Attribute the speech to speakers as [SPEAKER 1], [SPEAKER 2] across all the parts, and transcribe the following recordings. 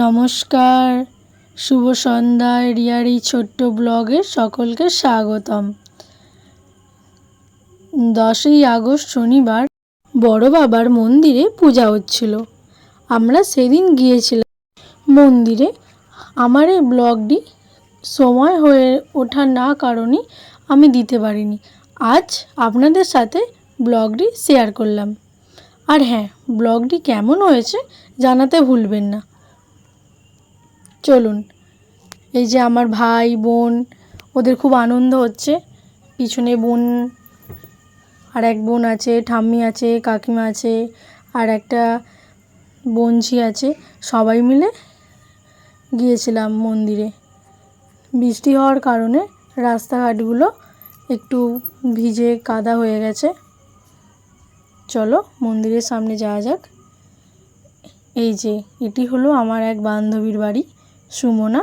[SPEAKER 1] নমস্কার। শুভ সন্ধ্যায় রিয়ার এই ছোট্ট ব্লগে সকলকে স্বাগতম। দশই আগস্ট শনিবার বড় বাবার মন্দিরে পূজা হচ্ছিল। আমরা সেদিন গিয়েছিলাম মন্দিরে। আমার এই ব্লগটি সময় হয়ে ওঠার না কারণে আমি দিতে পারিনি। আজ আপনাদের সাথে ব্লগটি শেয়ার করলাম। আর হ্যাঁ ব্লগটি কেমন হয়েছে জানাতে ভুলবেন না। চলুন। এই যে আমার ভাই, বোন, ওদের খুব আনন্দ হচ্ছে। পিছনে বোন, আর এক বোন আছে, ঠাম্মি আছে, কাকিমা আছে, আর একটা বোনঝি আছে। সবাই মিলে গিয়েছিলাম মন্দিরে। বৃষ্টি হওয়ার কারণে রাস্তাঘাটগুলো একটু ভিজে কাদা হয়ে গেছে। চলো মন্দিরের সামনে যাওয়া যাক। এই যে, এটি হলো আমার এক বান্ধবীর বাড়ি। সুমনা,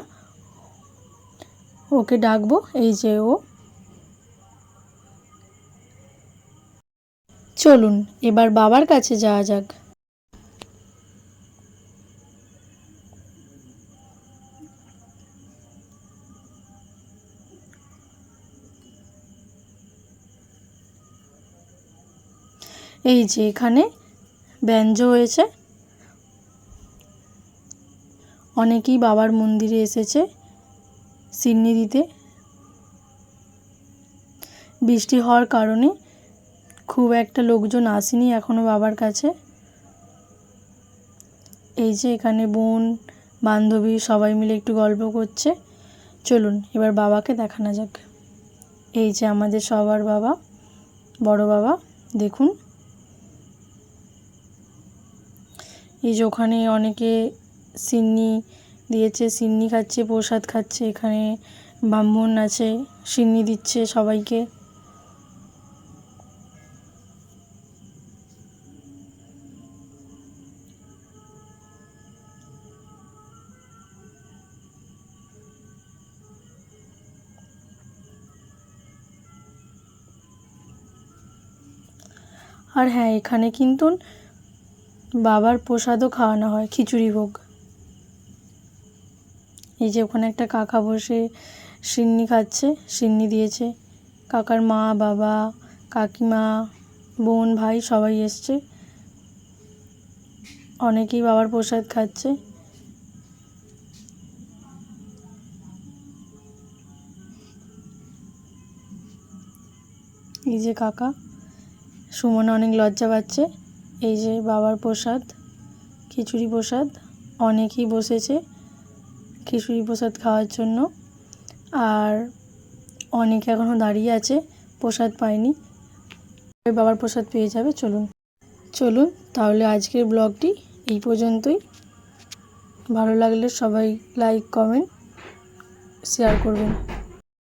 [SPEAKER 1] ওকে ডাকবো, এই যে ও। চলুন, এবার বাবার কাছে যাওয়া যাক। এই যে এখানে ব্যঞ্জ হয়েছে। অনেকেই বাবার মন্দিরে এসেছে সিন্নি দিতে। বৃষ্টি হওয়ার কারণে খুব একটা লোকজন আসেনি এখনও বাবার কাছে। এই যে এখানে বোন, বান্ধবী সবাই মিলে একটু গল্প করছে। চলুন, এবার বাবাকে দেখানো যাক। এই যে আমাদের সবার বাবা, বড় বাবা, দেখুন। এই যে ওখানে অনেকে সিন্নি দিয়েছে, সিন্নি খাচ্ছে, প্রসাদ খাচ্ছে, এখানে ব্রাহ্মণ আছে, সিন্নি দিচ্ছে সবাইকে। আর হ্যাঁ এখানে কিন্তু বাবার প্রসাদও খাওয়ানো হয়, খিচুড়ি ভোগ। এই যে ওখানে একটা কাকা বসে সিন্নি খাচ্ছে, সিন্নি দিয়েছে। কাকার মা, বাবা, কাকিমা, বোন, ভাই সবাই এসছে। অনেকেই বাবার প্রসাদ খাচ্ছে। এই যে কাকা, সুমন অনেক লজ্জা পাচ্ছে। এই যে বাবার প্রসাদ, খিচুড়ি প্রসাদ, অনেকেই বসেছে। খিচুড়ি প্রসাদ খাওয়ার জন্য। আর অনেকে এখনও দাঁড়িয়ে আছে, প্রসাদ পায়নি। বাবার প্রসাদ পেয়ে যাবে, চলুন। চলুন, তাহলে আজকের ব্লগটি এই পর্যন্তই। ভালো লাগলে সবাই লাইক কমেন্ট শেয়ার করবেন।